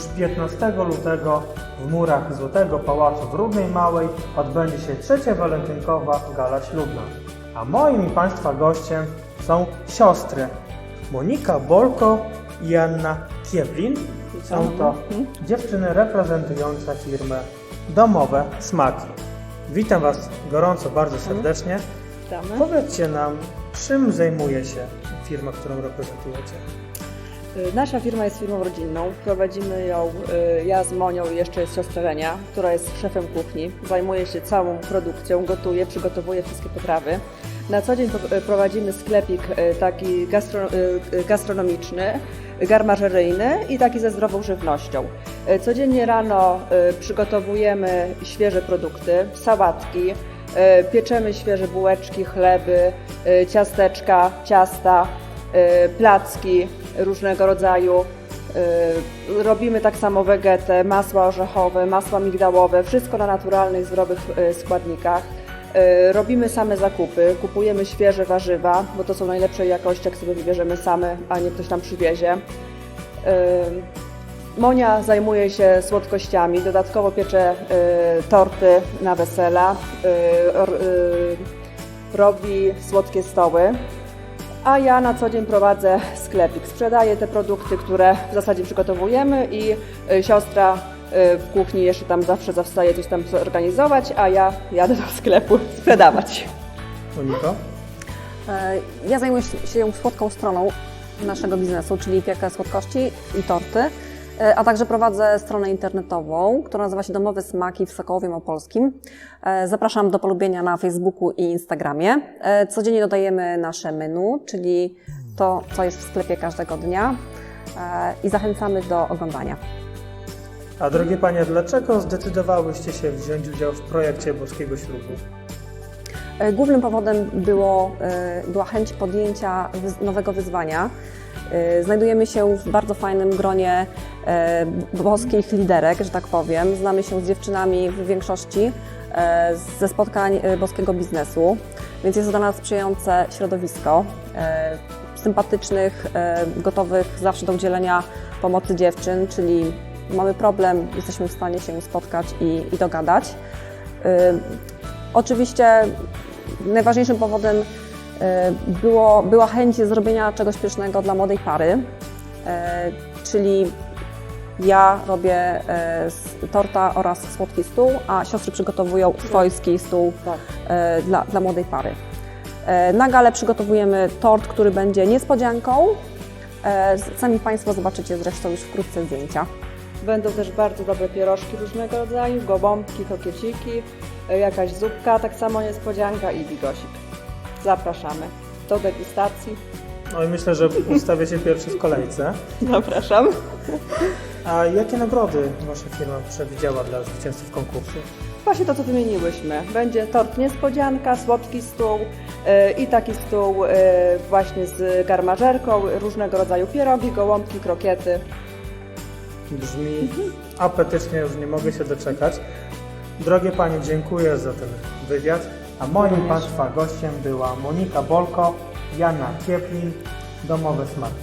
Już 15 lutego w murach Złotego Pałacu w Rudnej Małej odbędzie się trzecia walentynkowa gala ślubna. A moim i Państwa gościem są siostry Monika Bolko i Anna Kieplin. Są to dziewczyny reprezentujące firmę Domowe Smaki. Witam Was gorąco, bardzo serdecznie. Powiedzcie nam, czym zajmuje się firma, którą reprezentujecie? Y, Nasza firma jest firmą rodzinną. Prowadzimy ją y, ja z Monią i jeszcze jest siostra Lenia, która jest szefem kuchni. Zajmuje się całą produkcją, gotuje, przygotowuje wszystkie potrawy. Na co dzień y, prowadzimy sklepik taki gastro, gastronomiczny, garmażeryjny i taki ze zdrową żywnością. Codziennie rano przygotowujemy świeże produkty, sałatki, pieczemy świeże bułeczki, chleby, ciasteczka, ciasta, placki różnego rodzaju. Y, Robimy tak samo wegetę, masła orzechowe, masła migdałowe, wszystko na naturalnych, zdrowych y, składnikach. Y, Robimy same zakupy, kupujemy świeże warzywa, bo to są najlepszej jakości, jak sobie wybierzemy same, a nie ktoś nam przywiezie. Monia zajmuje się słodkościami, dodatkowo piecze torty na wesela, robi słodkie stoły. A ja na co dzień prowadzę sklepik. Sprzedaję te produkty, które w zasadzie przygotowujemy i y, siostra y, w kuchni jeszcze tam zawsze zawstaje coś tam zorganizować, a ja jadę do sklepu sprzedawać. Moniko? E, Ja zajmuję się słodką stroną naszego biznesu, czyli piekę słodkości i torty, a także prowadzę stronę internetową, która nazywa się Domowe Smaki w Sokołowie Małopolskim. E, Zapraszam do polubienia na Facebooku i Instagramie. E, Codziennie dodajemy nasze menu, czyli to, co jest w sklepie każdego dnia e, i zachęcamy do oglądania. A drogie panie, dlaczego zdecydowałyście się wziąć udział w projekcie Boskiego Ślubu? E, Głównym powodem było, e, była chęć podjęcia nowego wyzwania. E, Znajdujemy się w bardzo fajnym gronie e, boskich liderek, że tak powiem. Znamy się z dziewczynami w większości e, ze spotkań boskiego biznesu, więc jest to dla nas sprzyjające środowisko sympatycznych, gotowych zawsze do udzielenia pomocy dziewczyn, czyli mamy problem, jesteśmy w stanie się spotkać i, i dogadać. Oczywiście najważniejszym powodem było, była chęć zrobienia czegoś pysznego dla młodej pary, e, czyli ja robię e, torta oraz słodki stół, a siostry przygotowują swojski stół Tak. e, dla, dla młodej pary. E, Na galę przygotowujemy tort, który będzie niespodzianką. E, Sami Państwo zobaczycie zresztą już wkrótce zdjęcia. Będą też bardzo dobre pierożki różnego rodzaju, gołąbki, kokieciki, jakaś zupka, tak samo niespodzianka i bigosik. Zapraszamy do degustacji. No i myślę, że ustawię się pierwszy w kolejce. Zapraszam. A jakie nagrody wasza firma przewidziała dla zwycięzców konkursu? Właśnie to, co wymieniłyśmy. Będzie tort niespodzianka, słodki stół y, i taki stół y, właśnie z garmażerką, różnego rodzaju pierogi, gołąbki, krokiety. Brzmi apetycznie, już nie mogę się doczekać. Drogie panie, dziękuję za ten wywiad. A moim państwa gościem była Monika Bolko, Jana Kieplin, Domowe Smaki.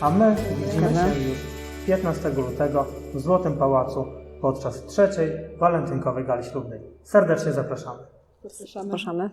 A my widzimy się już 15 lutego w Złotym Pałacu podczas trzeciej walentynkowej gali ślubnej. Serdecznie zapraszamy. Zapraszamy. Zapraszamy.